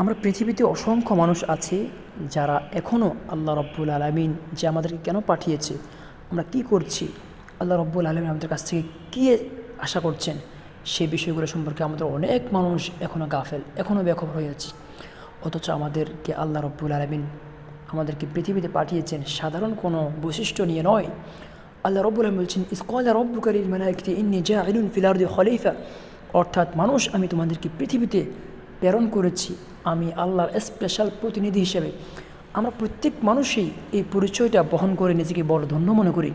আমরা পৃথিবীতে অসংখ্য মানুষ আছি যারা এখনও আল্লাহ রব্বুল আলমিন যে আমাদেরকে কেন পাঠিয়েছে, আমরা কি করছি, আল্লাহ রব্বুল আলমিন আমাদের কাছ থেকে কী আশা করছেন সেই বিষয়গুলো সম্পর্কে আমাদের অনেক মানুষ এখনও গাফেল এখনও বেখবর হয়ে আছে। অথচ আমাদেরকে আল্লাহ রব্বুল আলমিন আমাদেরকে পৃথিবীতে পাঠিয়েছেন সাধারণ কোনো বৈশিষ্ট্য নিয়ে নয়। আল্লাহ রব্বুল আলম বলছেন ইসকল রব্বুকারিল মালাইকতি ইন্নি জা আইলুন ফিলারদি খলিফা। অর্থাৎ মানুষ, আমি তোমাদেরকে পৃথিবীতে প্রেরণ করেছি আমি আল্লাহর স্পেশাল প্রতিনিধি হিসেবে। আমরা প্রত্যেক মানুষই এই পরিচয়টা বহন করে নিজেকে বড় ধন্য মনে করি।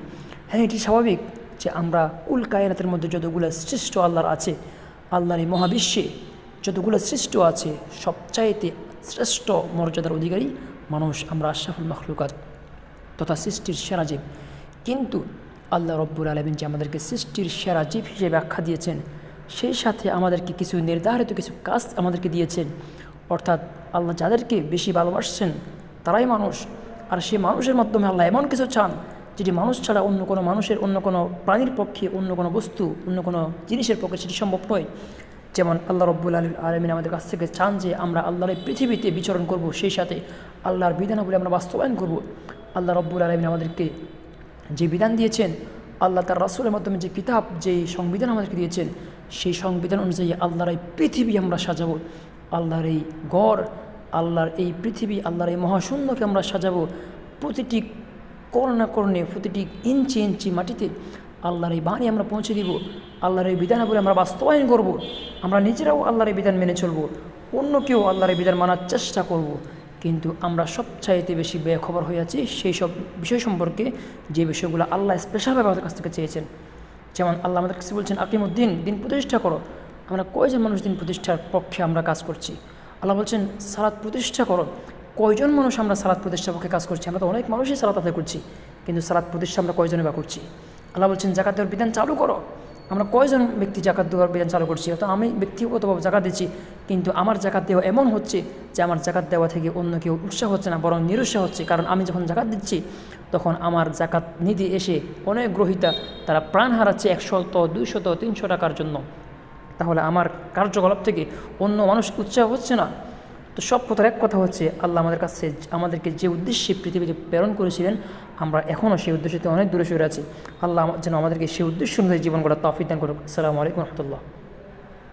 হ্যাঁ এটি স্বাভাবিক যে আমরা উল কায়নাতের মধ্যে যতগুলো শ্রেষ্ঠ আল্লাহর আছে, আল্লাহর এই মহাবিশ্বে যতগুলো সৃষ্ট আছে, সবচাইতে শ্রেষ্ঠ মর্যাদার অধিকারী মানুষ আমরা আশরাফুল মখলুকাত তথা সৃষ্টির সেরা জীব। কিন্তু আল্লাহ রব্বুল আলমিন যে আমাদেরকে সৃষ্টির সেরা জীব হিসেবে আখ্যা দিয়েছেন সেই সাথে আমাদেরকে কিছু নির্ধারিত কিছু কাজ আমাদেরকে দিয়েছেন। অর্থাৎ আল্লাহ যাদেরকে বেশি ভালোবাসছেন, তারাই মানুষ। আর সেই মানুষের মাধ্যমে আল্লাহ এমন কিছু চান, যেটি মানুষ ছাড়া অন্য কোনো মানুষের, অন্য কোনো প্রাণীর পক্ষে, অন্য কোনো বস্তু, অন্য কোনো জিনিসের পক্ষে সেটি সম্ভব নয়। যেমন আল্লাহ রব্বুল আলী আলমিন আমাদের কাছ থেকে চান যে আমরা আল্লাহর এই পৃথিবীতে বিচরণ করব, সেই সাথে আল্লাহর বিধানাবলী আমরা বাস্তবায়ন করব। আল্লাহ রব্বুল আলমিন আমাদেরকে যে বিধান দিয়েছেন আল্লাহ তার রাসুলের মাধ্যমে যে কিতাব, যে সংবিধান আমাদেরকে দিয়েছেন, সেই সংবিধান অনুযায়ী আল্লাহর এই পৃথিবী আমরা সাজাবো আল্লাহর এই গড়, আল্লাহর এই পৃথিবী, আল্লাহর এই মহাশূন্যকে আমরা সাজাবো প্রতিটি করোনা করণে প্রতিটি ইঞ্চি ইঞ্চি মাটিতে আল্লাহর এই বাণী আমরা পৌঁছে দিব আল্লাহর এই বিধানাবলী আমরা বাস্তবায়ন করব। আমরা নিজেরাও আল্লাহর এই বিধান মেনে চলবো অন্য কেউ আল্লাহর এই বিধান মানার চেষ্টা করব। কিন্তু আমরা সবচাইতে বেশি বেখবর হয়ে আছি সেই সব বিষয় সম্পর্কে যে বিষয়গুলো আল্লাহ স্পেশালভাবে আমাদের কাছ থেকে চেয়েছেন। যেমন আল্লাহ আমাদের কাছে বলছেন, আকিমুদ্দিন, দিন প্রতিষ্ঠা করো। আমরা কয়জন মানুষ দিন প্রতিষ্ঠার পক্ষে আমরা কাজ করছি? আল্লাহ বলছেন সালাদ প্রতিষ্ঠা করো। কয়জন মানুষ আমরা সালাদ প্রতিষ্ঠার পক্ষে কাজ করছি? আমরা তো অনেক মানুষই সালাদ আদায় করছি, কিন্তু সালাদ প্রতিষ্ঠা আমরা কয়জনে বা করছি? আল্লাহ বলছেন, জাকাত দেওয়ার বিধান চালু করো। আমরা কয়জন ব্যক্তি জাকাত দেওয়ার বিধান চালু করছি? অর্থাৎ আমি ব্যক্তিগতভাবে জাকাত দিচ্ছি, কিন্তু আমার জাকাত দেওয়া এমন হচ্ছে যে আমার জাকাত দেওয়া থেকে অন্য কেউ উৎসাহ হচ্ছে না, বরং নিরুৎসাহ হচ্ছে। কারণ আমি যখন জাকাত দিচ্ছি, তখন আমার জাকাত নিধি এসে অনেক গ্রহিতা, তারা প্রাণ হারাচ্ছে একশত, দুইশত তিনশো টাকার জন্য। তাহলে আমার কার্যকলাপ থেকে অন্য মানুষ উৎসাহ হচ্ছে না? তো সব কথার এক কথা হচ্ছে, আল্লাহ আমাদের কাছে আমাদেরকে যে উদ্দেশ্যে পৃথিবীতে প্রেরণ করেছিলেন, আমরা এখনও সেই উদ্দেশ্যতে অনেক দূরে সরে আছি। আল্লাহ যেন আমাদেরকে সেই উদ্দেশ্য অনুযায়ী জীবন করা তফিদান করুক। আসসালামু আলাইকুম রহমতুল্লাহ।